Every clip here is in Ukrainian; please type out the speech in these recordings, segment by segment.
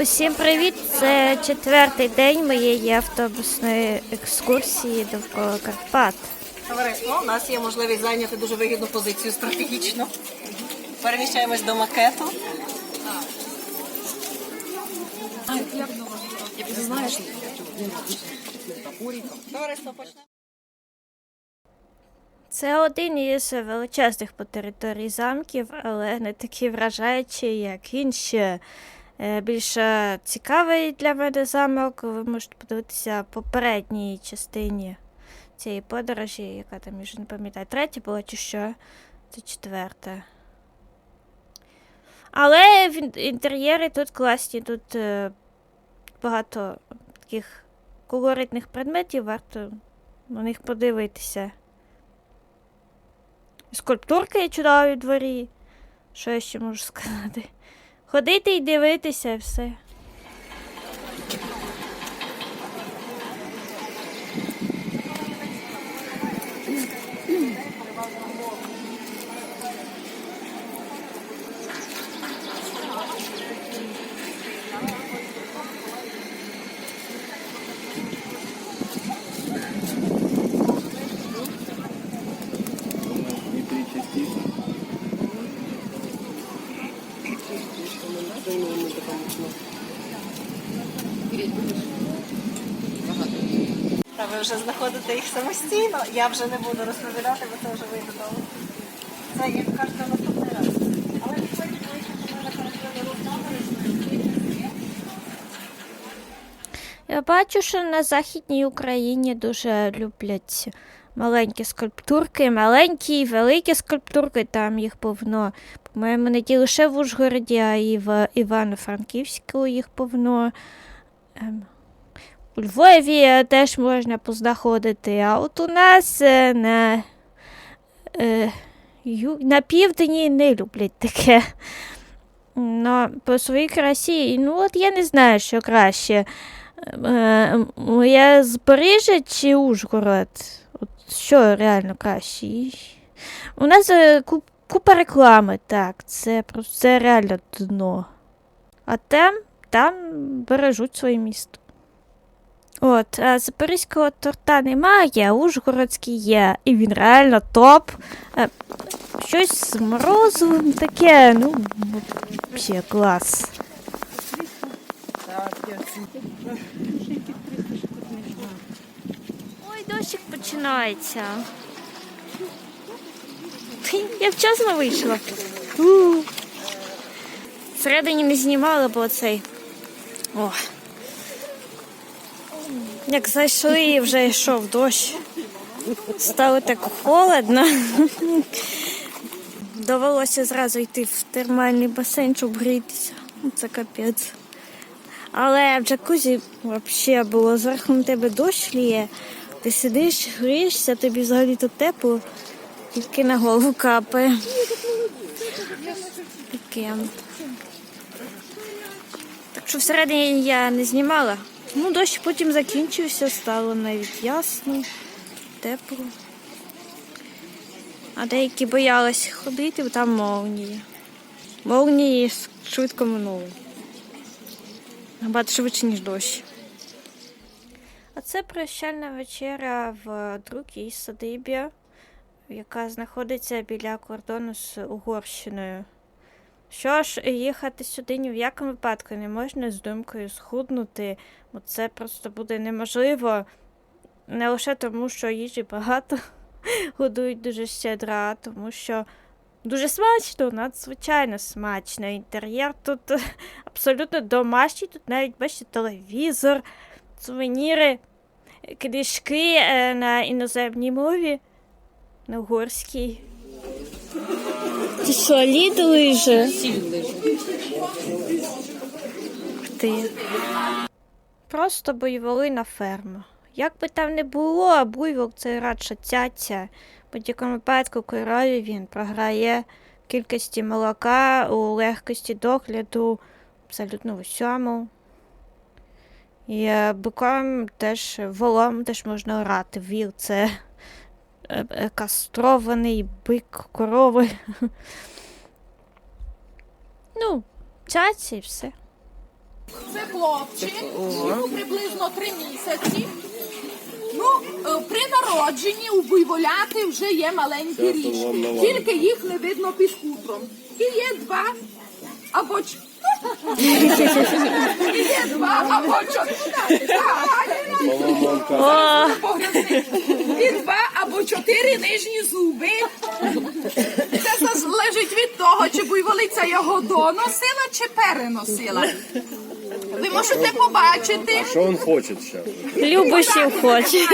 Усім привіт! Це четвертий день моєї автобусної екскурсії довкола Карпат. Товариство, у нас є можливість зайняти дуже вигідну позицію стратегічно. Переміщаємось до макету. Товариство, почнемо. Це один із величезних по території замків, але не такий вражаючий, як інші. Е, Більш е, цікавий для мене замок. Ви можете подивитися попередній частині цієї подорожі, яка там вже не пам'ятаю, третя була чи що? Це четверта. Але інтер'єри тут класні, тут е, багато таких колоритних предметів, варто на них подивитися. Скульптурки чудові в дворі. Що я ще можу сказати? Ходити і дивитися, і все. Та ви вже знаходите їх самостійно. Я вже не буду розповідати, бо це вже вийде довго. Це як кажете наступний раз. Але ближче, що ми перекрили. Я бачу, що на Західній Україні дуже люблять маленькі скульптурки, маленькі і великі скульптурки, там їх повно. По-моєму, не ті лише в Ужгороді, а і в Івано-Франківську їх повно. Ем, У Львові теж можна познаходити, а от у нас е, на, е, на півдні не люблять таке. Ну, по своїй красі, ну от я не знаю, що краще. Е, Моє Запоріжжя чи Ужгород? От що реально краще? У нас е, ку- купа реклами, так, це це реально дно. А там, там бережуть своє місто. От, а запорізького торта немає, а ужгородський є. І він реально топ. Е, Щось з морозивом таке, ну, взагалі клас. Ой, дощик починається. Я вчасно вийшла. Всередині не знімала, бо цей. О. Як зайшли і вже йшов дощ. Стало так холодно. Довелося зразу йти в термальний басейн, щоб грітися. Ну, Це капець. Але в джакузі взагалі було зверху на тебе дощ ліє. Ти сидиш, грієшся, тобі взагалі тут тепло, тільки на голову капає. Таке. Так що всередині я не знімала. Ну, дощ потім закінчився, стало навіть ясно, тепло. А деякі боялись ходити, бо там молнії. Молнії швидко минули. Набагато швидше, ніж дощ. А це прощальна вечеря в другій садибі, яка знаходиться біля кордону з Угорщиною. Що ж, їхати сюди ні в якому випадку не можна з думкою схуднути, бо це просто буде неможливо. Не лише тому, що їжі багато годують дуже щедро, тому що дуже смачно, надзвичайно смачно. Інтер'єр тут абсолютно домашній, тут навіть бачите телевізор, сувеніри, книжки е, на іноземній мові, на угорській. Ти що, лід лиже? Ти. Просто буйволина ферма. Як би там не було, а буйвол це радше цяця. В будь-якому випадку корові він програє в кількості молока, у легкості догляду, абсолютно в усьому. І е, биком теж волом теж можна орати. Віл це кастрований бик корови. Ну, цяці і все. Це хлопчик, йому приблизно три місяці. Ну, е, при народженні у буйволяти вже є маленькі ріжки, тільки їх не видно під хутром. І є два або два або чотири. І два або чотири нижні зуби. Це залежить від того, чи буйволиця його доносила, чи переносила. Можете побачити. Что он хочет сейчас? Любощів хоче.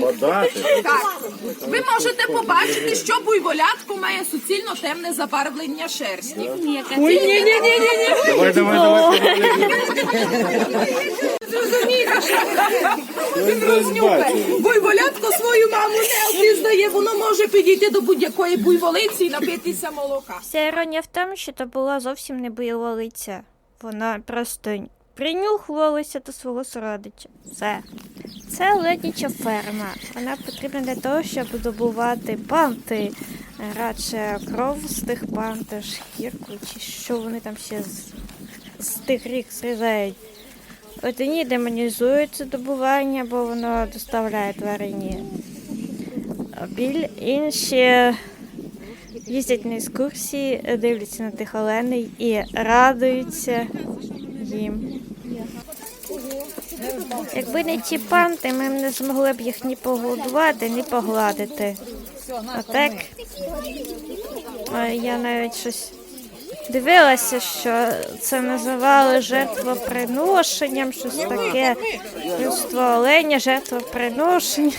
Подати? Так. Ви можете побачити, що буйволятко має суцільно темне забарвлення шерсті. Давай, давай, давай. Зрозумієте, що Він бачив. буйволятко свою маму не впізнає, воно може підійти до будь-якої буйволиці і напитися молока. Вся іронія в тому, що то була зовсім не бойоволиця. Вона просто принюхувалася до свого сородича. Все. Це ледіча ферма. Вона потрібна для того, щоб добувати панти. Радше кров з тих пант, шкірку, чи що вони там ще з, з тих рік зрізають. Одні демонізують це добування, бо воно доставляє тварині біль, інші їздять на екскурсії, дивляться на тих оленей і радуються їм. Якби не ті панти, ми б не змогли б їх ні погодувати, ні погладити. А так е, я навіть щось дивилася, що це називали жертвоприношенням, щось таке. Людство оленя, жертвоприношення.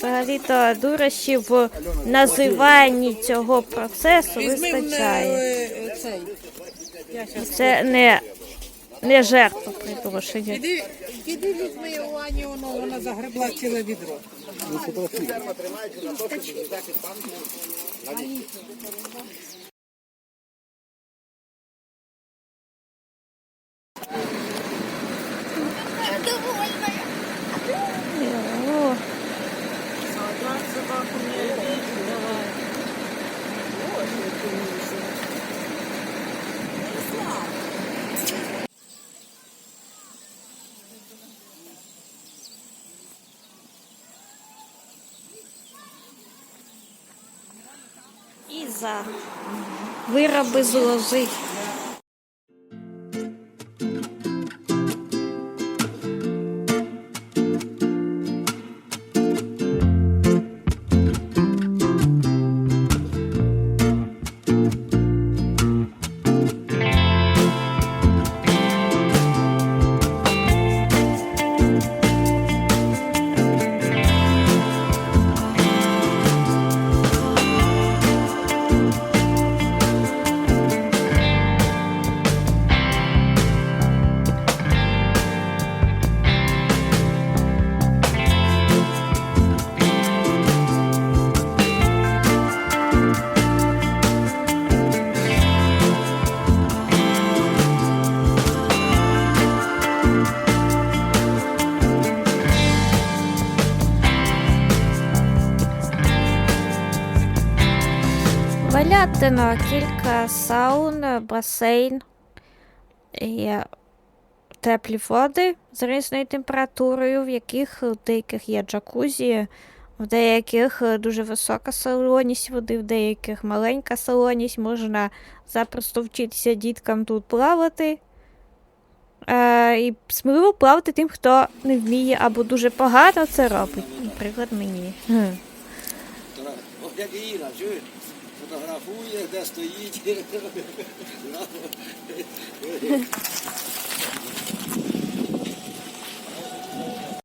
Взагалі-то дурощів в називанні цього процесу вистачає. Це не, не жертвоприношення. Піди, піди візьми у Ані, воно, вона загребла ціле відро. О, Іза. Вироби з лози. Валятино кілька саун, басейн і теплі води з різною температурою, в яких в деяких є джакузі, в деяких дуже висока солоність води, в деяких маленька солоність. Можна запросто вчитися діткам тут плавати. Е, і сміливо плавати тим, хто не вміє або дуже погано це робить. Наприклад, мені. Фотографує, де стоїть.